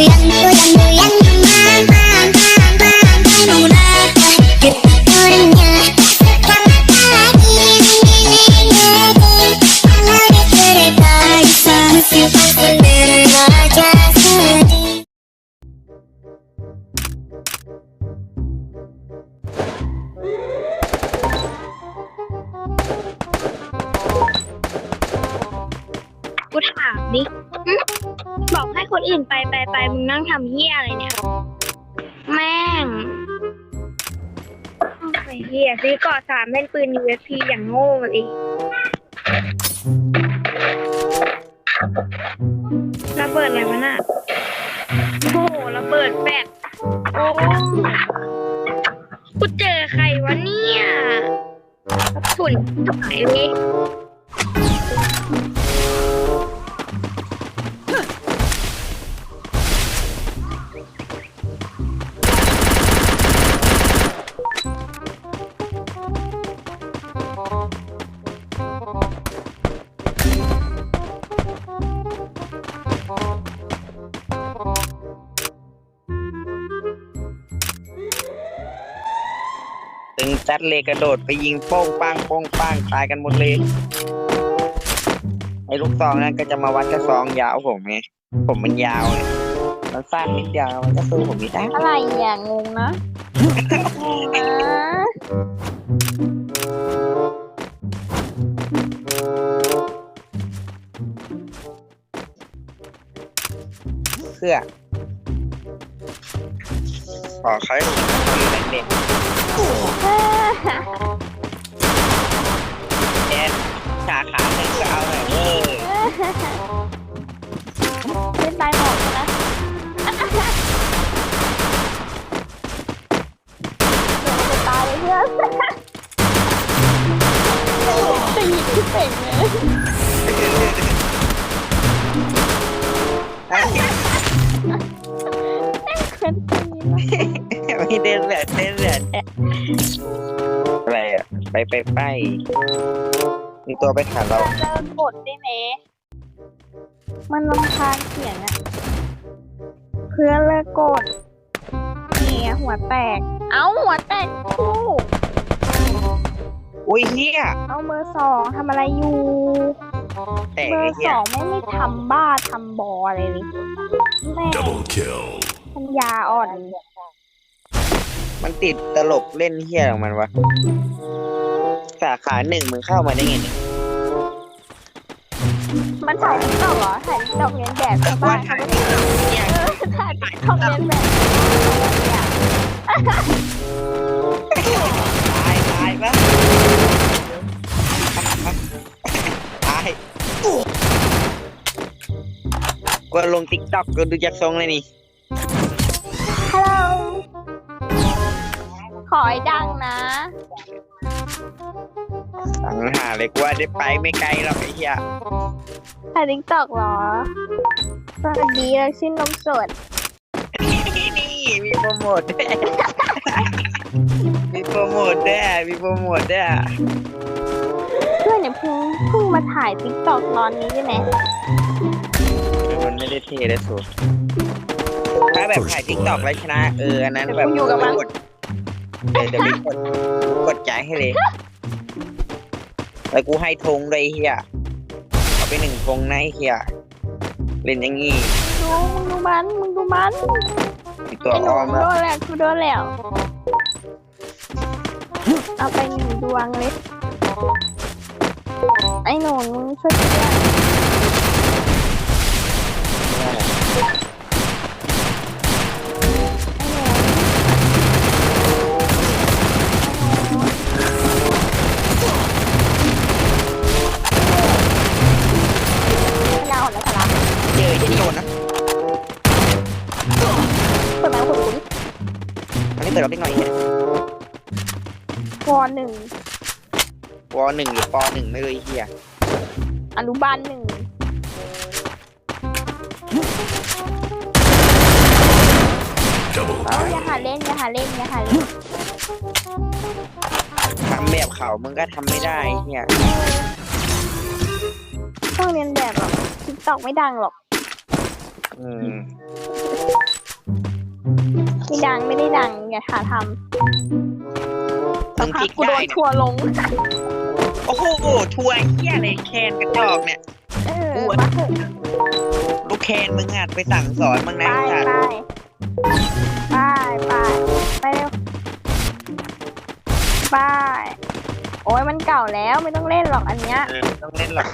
llanto ามดิบอกให้คนอื่นไปไปไปมึงนั่งทำเฮียอะไรเนี่ย แม่งไอ้เฮียซื้อกาะสามเล่นปืน USP อย่างโง่เลยระเบิดอะไรวะน่ะโอ้โหระเบิดแปดโอ้กูเจอใครวะเนี่ยกระสุนหายเลย งจัดเลยกระโดดไปยิงโป้งปังโป้งปังตายกันหมดเลยไอ้ลูกซองนั้นก็จะมาวัดกระซองยาวผมไงผมมันยาวไงมันสั้นนิดเดียวมันก็สู้ผมไม่ได้อะไรอย่างงงนะงงนะเพื่อ ขอเขาอยู่เด็กแอนสาขาหนึ่งก็เอาหน่อยเว้ยเป็นตายหมดนะเดี๋ยวมันจะตายเลยเพื่อนจะหยิบที่เป่งเลยไอ้นตีนะไม่ เดินแบบเดินแบบอะไรอะ ไปไปไปมีตัวไปหาเราเลิกกดได้ไหม มันรำคาญเสียงอะเพื่อนเลิกกดนี่ไงหัวแตก เอ้าหัวแตกคู่ อุ้ยเฮียเอาเบอร์สองทำอะไรอยู่ แตกเบอไอ้ร์เฮีสยองไม่ไม่ทำบ้าทำบออะไรเลยแม่ Double kill. ปัญญาอ่อน มันติดตลกเล่นเฮียของมันวะ สาขาหนึ่งมึงเข้ามาได้ไงเนี่ยมันถ่ายติ๊กต็อกเหรอถ่ายติ๊กต็อกเรียนแบบชาวบ้านเขาไม่ได้เนี่ยเออถ่ายติ๊กต็อกเรียนแบบเนี่ยตายตายปะตายกูลงติ๊กต็อกกูดูจากทรงเลยนี่ ขอให้ดังนะสังหาเลยกูว่าได้ไปไม่ไกลหรอกไอ้เหี้ยถ่ายติ๊กต็อกเหรอ สวัสดีเราชื่อนมสด นี่มีโปรโมทด้วยมีโปรโมทด้วยมีโปรโมทด้วยเพื่อนเนี่ยเพิ่งเพิ่งมาถ่ายติ๊กต็อกตอนนี้ใช่ไหมมันไม่ได้เท่เลยสุดถ้าแบบถ่ายทิกตอกแล้วชนะ เอออันนั้นเดี๋ยวแบบกูอยู่กับมันกด เดี๋ยวเดี๋ยวไปกดกดใจายให้เลยแล้วกูให้ธงเลยไอ้เฮียเอาไปหนึ่งธงนะไอ้เฮียเล่นอย่างงี้ดูมึงดูมันมึงดูมันมีตัวไอ้หนูอ้อมโดแล้วนแล้วกูโดนแล้ว เอาไปหนึ่งดวงเลยไอ้หนูมึงช่วยกูด้วย อันนี้เปิดเราได้หน่อยเนี่ยวอหนึ่งปหนึ่งหรือปหนึ่งไม่รู้ไอ้เฮียอนุบาลหนึ่ง Double เอออย่า kill. หาเล่นอย่าหาเล่นอย่าหาเล่นทำแบบเขามึงก็ทำไม่ได้ไอ้เฮียต้องเรียนแบบหรอกทิกตอกไม่ดังหรอก อืม ไม่ดังไม่ได้ดังอย่าหาทำมึงพลิกกูโดได้นเนี่ยทัวร์ลง โอ้โหทัวร์เฮียเลยแคนกระจอกเนี่ยเอออ้วนมาเถอะลูกแคนมึงอาจไปสั่งสอนมึงไปนะไอ้สัตว์ไปไปไปไปเร็วไปโอ้ยมันเก่าแล้วไม่ต้องเล่นหรอกอันเนี้ย เออไม่ต้องเล่นหรอก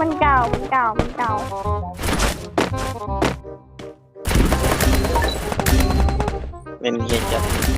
มันเก่า มันเก่า มันเก่า เป็นเฮียจัด